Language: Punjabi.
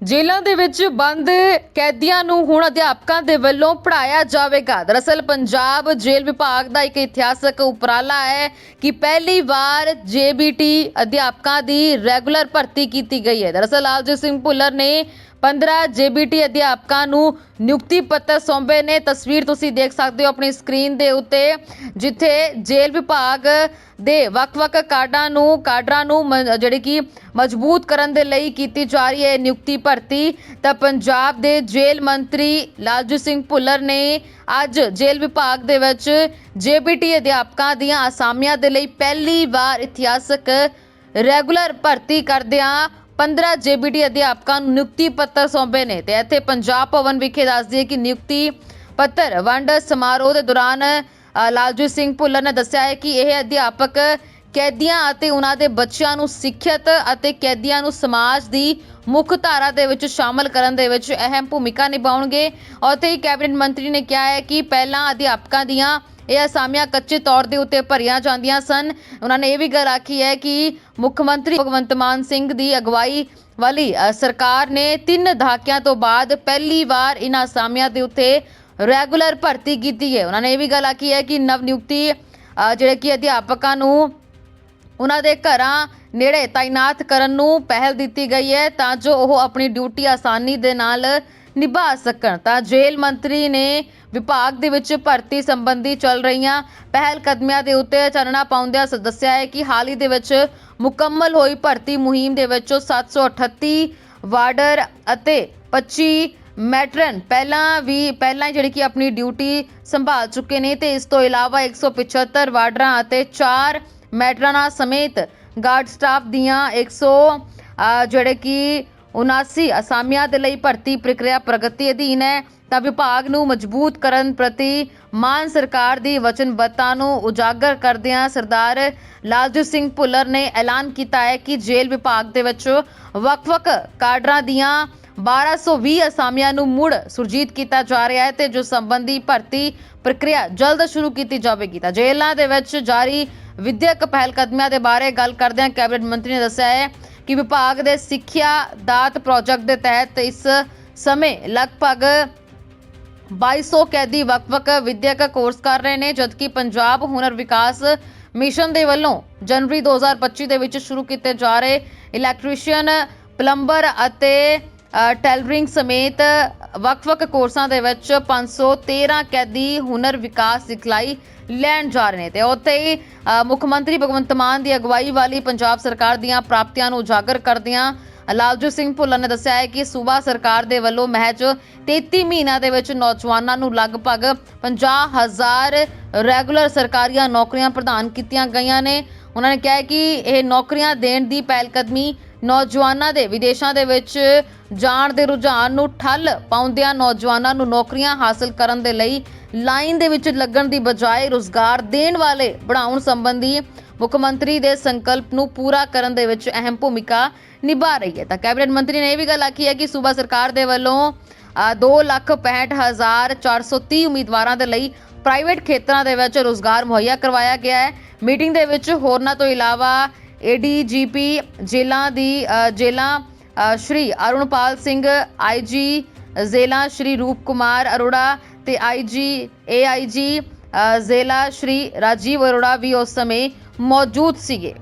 ਜੇਲ੍ਹਾਂ ਦੇ ਵਿੱਚ ਬੰਦ ਕੈਦੀਆਂ ਨੂੰ ਹੁਣ ਅਧਿਆਪਕਾਂ ਦੇ ਵੱਲੋਂ ਪੜਾਇਆ ਜਾਵੇਗਾ। ਦਰਅਸਲ ਪੰਜਾਬ ਜੇਲ੍ਹ ਵਿਭਾਗ ਦਾ ਇੱਕ ਇਤਿਹਾਸਕ ਉਪਰਾਲਾ ਹੈ ਕਿ ਪਹਿਲੀ ਵਾਰ ਜੇਬੀਟੀ ਅਧਿਆਪਕਾਂ ਦੀ ਰੈਗੂਲਰ ਭਰਤੀ ਕੀਤੀ ਗਈ ਹੈ। ਦਰਅਸਲ ਲਾਲਜੀਤ ਸਿੰਘ ਭੁੱਲਰ ਨੇ 15 ਜੇਬੀਟੀ ਅਧਿਆਪਕਾਂ ਨੂੰ ਨਿਯੁਕਤੀ ਪੱਤਰ ਸੌਂਪੇ ਨੇ। ਤਸਵੀਰ ਤੁਸੀਂ ਦੇਖ ਸਕਦੇ ਹੋ ਆਪਣੀ ਸਕਰੀਨ ਦੇ ਉੱਤੇ, ਜਿੱਥੇ ਜੇਲ੍ਹ ਵਿਭਾਗ ਦੇ ਵੱਖ-ਵੱਖ ਕਾਰਡਾਂ ਨੂੰ ਕਾਡਰਾਂ ਨੂੰ ਮ- ਜਿਹੜੀ ਕਿ ਮਜ਼ਬੂਤ ਕਰਨ ਦੇ ਲਈ ਕੀਤੀ ਜਾ ਰਹੀ ਹੈ ਨਿਯੁਕਤੀ ਭਰਤੀ। ਤਾਂ ਪੰਜਾਬ ਦੇ ਜੇਲ੍ਹ ਮੰਤਰੀ ਲਾਲਜੀਤ ਸਿੰਘ ਭੁੱਲਰ ਨੇ ਅੱਜ ਜੇਲ੍ਹ ਵਿਭਾਗ ਦੇ ਵਿੱਚ ਜੇਬੀਟੀ ਅਧਿਆਪਕਾਂ ਦੀਆਂ ਅਸਾਮੀਆਂ ਦੇ ਲਈ ਪਹਿਲੀ ਵਾਰ ਇਤਿਹਾਸਕ ਰੈਗੂਲਰ ਭਰਤੀ ਕਰਦਿਆਂ 15 ਜੇਬੀਟੀ ਅਧਿਆਪਕਾਂ ਨੂੰ ਨਿਯੁਕਤੀ ਪੱਤਰ ਸੌਂਪੇ ਨੇ ਤੇ ਇੱਥੇ ਪੰਜਾਬ ਭਵਨ ਵਿਖੇ ਦੱਸਦੀ ਹੈ ਕਿ ਨਿਯੁਕਤੀ ਪੱਤਰ ਵੰਡ ਸਮਾਰੋਹ ਦੇ ਦੌਰਾਨ ਲਾਲਜੀਤ ਸਿੰਘ ਭੁੱਲਰ ਨੇ ਦੱਸਿਆ ਹੈ ਕਿ ਇਹ ਅਧਿਆਪਕ ਕੈਦੀਆਂ ਅਤੇ ਉਹਨਾਂ ਦੇ ਬੱਚਿਆਂ ਨੂੰ ਸਿੱਖਿਅਤ ਅਤੇ ਕੈਦੀਆਂ ਨੂੰ ਸਮਾਜ ਦੀ ਮੁੱਖ ਧਾਰਾ ਦੇ ਵਿੱਚ ਸ਼ਾਮਲ ਕਰਨ ਦੇ ਵਿੱਚ ਅਹਿਮ ਭੂਮਿਕਾ ਨਿਭਾਉਣਗੇ। ਉੱਥੇ ਹੀ ਕੈਬਨਿਟ ਮੰਤਰੀ ਨੇ ਕਿਹਾ ਹੈ ਕਿ ਪਹਿਲਾਂ ਅਧਿਆਪਕਾਂ ਦੀਆਂ ਇਹ ਅਸਾਮੀਆਂ ਕੱਚੇ ਤੌਰ ਦੇ ਉੱਤੇ ਭਰੀਆਂ ਜਾਂਦੀਆਂ ਸਨ। ਉਹਨਾਂ ਨੇ ਇਹ ਵੀ ਗੱਲ ਆਖੀ ਹੈ ਕਿ ਮੁੱਖ ਮੰਤਰੀ ਭਗਵੰਤ ਮਾਨ ਸਿੰਘ ਦੀ ਅਗਵਾਈ ਵਾਲੀ ਸਰਕਾਰ ਨੇ ਤਿੰਨ ਦਹਾਕਿਆਂ ਤੋਂ ਬਾਅਦ ਪਹਿਲੀ ਵਾਰ ਇਹਨਾਂ ਅਸਾਮੀਆਂ ਦੇ ਉੱਤੇ ਰੈਗੂਲਰ ਭਰਤੀ ਕੀਤੀ ਹੈ। ਉਹਨਾਂ ਨੇ ਇਹ ਵੀ ਗੱਲ ਆਖੀ ਹੈ ਕਿ ਨਵ ਨਿਯੁਕਤੀ ਜਿਹੜੇ ਕਿ ਅਧਿਆਪਕਾਂ ਨੂੰ ਉਹਨਾਂ ਦੇ ਘਰਾਂ ਨੇੜੇ ਤਾਇਨਾਤ ਕਰਨ ਨੂੰ ਪਹਿਲ ਦਿੱਤੀ ਗਈ ਹੈ ਤਾਂ ਜੋ ਉਹ ਆਪਣੀ ਡਿਊਟੀ ਆਸਾਨੀ ਦੇ ਨਾਲ ਨਿਭਾ ਸਕਣ। ਤਾਂ ਜੇਲ੍ਹ ਮੰਤਰੀ ਨੇ ਵਿਭਾਗ ਦੇ ਵਿੱਚ ਭਰਤੀ ਸੰਬੰਧੀ ਚੱਲ ਰਹੀਆਂ ਪਹਿਲ ਕਦਮੀਆਂ ਦੇ ਉੱਤੇ ਚਾਨਣਾ ਪਾਉਂਦਿਆਂ ਸ- ਦੱਸਿਆ ਹੈ ਕਿ ਹਾਲ ਹੀ ਦੇ ਵਿੱਚ ਮੁਕੰਮਲ ਹੋਈ ਭਰਤੀ ਮੁਹਿੰਮ ਦੇ ਵਿੱਚੋਂ 738 ਵਾਰਡਰ ਅਤੇ 25 ਮੈਟਰਨ ਪਹਿਲਾਂ ਵੀ ਪਹਿਲਾਂ ਜਿਹੜੀ ਕਿ ਆਪਣੀ ਡਿਊਟੀ ਸੰਭਾਲ ਚੁੱਕੇ ਨੇ ਤੇ ਇਸ ਤੋਂ ਇਲਾਵਾ 175 ਵਾਰਡਰਾਂ ਅਤੇ 4 ਮੈਟਰਨਾਂ ਸਮੇਤ ਗਾਰਡ ਸਟਾਫ ਦੀਆਂ 100 ਅ, ਜਿਹੜੇ ਕਿ 79 ਅਸਾਮੀਆਂ ਦੇ ਲਈ ਭਰਤੀ ਪ੍ਰਕਿਰਿਆ ਪ੍ਰਗਤੀ ਅਧੀਨ ਹੈ। ਤਾਂ ਵਿਭਾਗ ਨੂੰ ਮਜ਼ਬੂਤ ਕਰਨ ਪ੍ਰਤੀ ਮਾਨ ਸਰਕਾਰ ਦੀ ਵਚਨਬੱਧਤਾ ਨੂੰ ਉਜਾਗਰ ਕਰਦਿਆਂ ਸਰਦਾਰ ਲਾਲਜੀਤ ਸਿੰਘ ਭੁੱਲਰ ਨੇ ਐਲਾਨ ਕੀਤਾ ਹੈ ਕਿ ਜੇਲ੍ਹ ਵਿਭਾਗ ਦੇ ਵਿੱਚ ਵੱਖ-ਵੱਖ ਕਾਡਰਾਂ ਦੀਆਂ 1220 ਅਸਾਮੀਆਂ ਨੂੰ ਮੁੜ ਸੁਰਜੀਤ ਕੀਤਾ ਜਾ ਰਿਹਾ ਹੈ ਤੇ ਜੋ ਸੰਬੰਧੀ ਭਰਤੀ ਪ੍ਰਕਿਰਿਆ ਜਲਦ ਸ਼ੁਰੂ ਕੀਤੀ ਜਾਵੇਗੀ। ਤਾਂ ਜੇਲ੍ਹਾਂ ਦੇ ਵਿੱਚ ਜਾਰੀ ਵਿਦਿਅਕ ਪਹਿਲਕਦਮੀਆਂ ਦੇ ਬਾਰੇ ਗੱਲ ਕਰਦਿਆਂ ਕੈਬਨਿਟ ਮੰਤਰੀ ਨੇ ਦੱਸਿਆ ਹੈ ਕਿ ਵਿਭਾਗ ਦੇ ਸਿੱਖਿਆ ਦਾਤ ਪ੍ਰੋਜੈਕਟ ਦੇ ਤਹਿਤ ਇਸ ਸਮੇਂ ਲਗਭਗ 2200 ਕੈਦੀ ਵੱਖ-ਵੱਖ ਵਿਦਿਅਕ ਕੋਰਸ ਕਰ ਰਹੇ ਨੇ, ਜਦਕਿ ਪੰਜਾਬ ਹੁਨਰ ਵਿਕਾਸ ਮਿਸ਼ਨ ਦੇ ਵੱਲੋਂ ਜਨਵਰੀ 2025 ਦੇ ਵਿੱਚ ਸ਼ੁਰੂ ਕੀਤੇ ਜਾ ਰਹੇ ਇਲੈਕਟ੍ਰੀਸ਼ੀਅਨ ਪਲੰਬਰ ਅਤੇ ਟੈਲਰਿੰਗ ਸਮੇਤ ਵੱਖ-ਵੱਖ ਕੋਰਸਾਂ ਦੇ ਵਿੱਚ 513 ਕੈਦੀ ਹੁਨਰ ਵਿਕਾਸ ਸਿਖਲਾਈ ਲੈਣ ਜਾ ਰਹੇ ਨੇ ਤੇ ਉੱਥੇ ਹੀ ਮੁੱਖ ਮੰਤਰੀ ਭਗਵੰਤ ਮਾਨ ਦੀ ਅਗਵਾਈ ਵਾਲੀ ਪੰਜਾਬ ਸਰਕਾਰ ਦੀਆਂ ਪ੍ਰਾਪਤੀਆਂ ਨੂੰ ਉਜਾਗਰ ਕਰਦਿਆਂ ਲਾਲਜੀਤ ਸਿੰਘ ਭੁੱਲਰ ਨੇ ਦੱਸਿਆ ਹੈ ਕਿ ਸੂਬਾ ਸਰਕਾਰ ਦੇ ਵੱਲੋਂ ਮਹਿਜ 33 ਮਹੀਨਿਆਂ ਦੇ ਵਿੱਚ ਨੌਜਵਾਨਾਂ ਨੂੰ ਲਗਭਗ 50000 ਰੈਗੂਲਰ ਸਰਕਾਰੀਆਂ ਨੌਕਰੀਆਂ ਪ੍ਰਦਾਨ ਕੀਤੀਆਂ ਗਈਆਂ ਨੇ। ਉਹਨਾਂ ਨੇ ਕਿਹਾ ਕਿ ਇਹ ਨੌਕਰੀਆਂ ਦੇਣ ਦੀ ਪਹਿਲਕਦਮੀ ਨੌਜਵਾਨਾਂ ਦੇ ਵਿਦੇਸ਼ਾਂ ਦੇ ਵਿੱਚ ਜਾਣ ਦੇ ਰੁਝਾਨ ਨੂੰ ਠੱਲ ਪਾਉਂਦਿਆਂ ਨੌਜਵਾਨਾਂ ਨੂੰ ਨੌਕਰੀਆਂ ਹਾਸਲ ਕਰਨ ਦੇ ਲਈ ਲਾਈਨ ਦੇ ਵਿੱਚ ਲੱਗਣ ਦੀ ਬਜਾਏ ਰੁਜ਼ਗਾਰ ਦੇਣ ਵਾਲੇ ਬਣਾਉਣ ਸੰਬੰਧੀ ਮੁੱਖ ਮੰਤਰੀ ਦੇ ਸੰਕਲਪ ਨੂੰ ਪੂਰਾ ਕਰਨ ਦੇ ਵਿੱਚ ਅਹਿਮ ਭੂਮਿਕਾ ਨਿਭਾ ਰਹੀ ਹੈ। ਤਾਂ ਕੈਬਨਿਟ ਮੰਤਰੀ ਨੇ ਇਹ ਵੀ ਗੱਲ ਆਖੀ ਹੈ ਕਿ ਸੂਬਾ ਸਰਕਾਰ ਦੇ ਵੱਲੋਂ ਅ, ਦੋ ਲੱਖ ਪੈਂਹਠ ਹਜ਼ਾਰ ਚਾਰ ਸੌ ਤੀਹ ਉਮੀਦਵਾਰਾਂ ਦੇ ਲਈ ਪ੍ਰਾਈਵੇਟ ਖੇਤਰਾਂ ਦੇ ਵਿੱਚ ਰੋਜ਼ਗਾਰ ਮੁਹੱਈਆ ਕਰਵਾਇਆ ਗਿਆ ਹੈ। ਮੀਟਿੰਗ ਦੇ ਵਿੱਚ ਹੋਰਨਾਂ ਤੋਂ ਇਲਾਵਾ ਏਡੀਜੀਪੀ ਜੇਲਾਂ ਦੀ ਅ, ਜੇਲਾਂ ਅ, ਸ਼੍ਰੀ ਅਰੁਣਪਾਲ ਸਿੰਘ ਆਈਜੀ ਜ਼ਿਲ੍ਹਾ ਸ਼੍ਰੀ ਰੂਪ ਕੁਮਾਰ ਅਰੋੜਾ ਤੇ ਆਈਜੀ ਏਆਈਜੀ ਜ਼ਿਲ੍ਹਾ ਸ਼੍ਰੀ ਰਾਜੀਵ ਅਰੋੜਾ ਵੀ ਉਸ ਸਮੇਂ ਮੌਜੂਦ ਸੀਗੇ।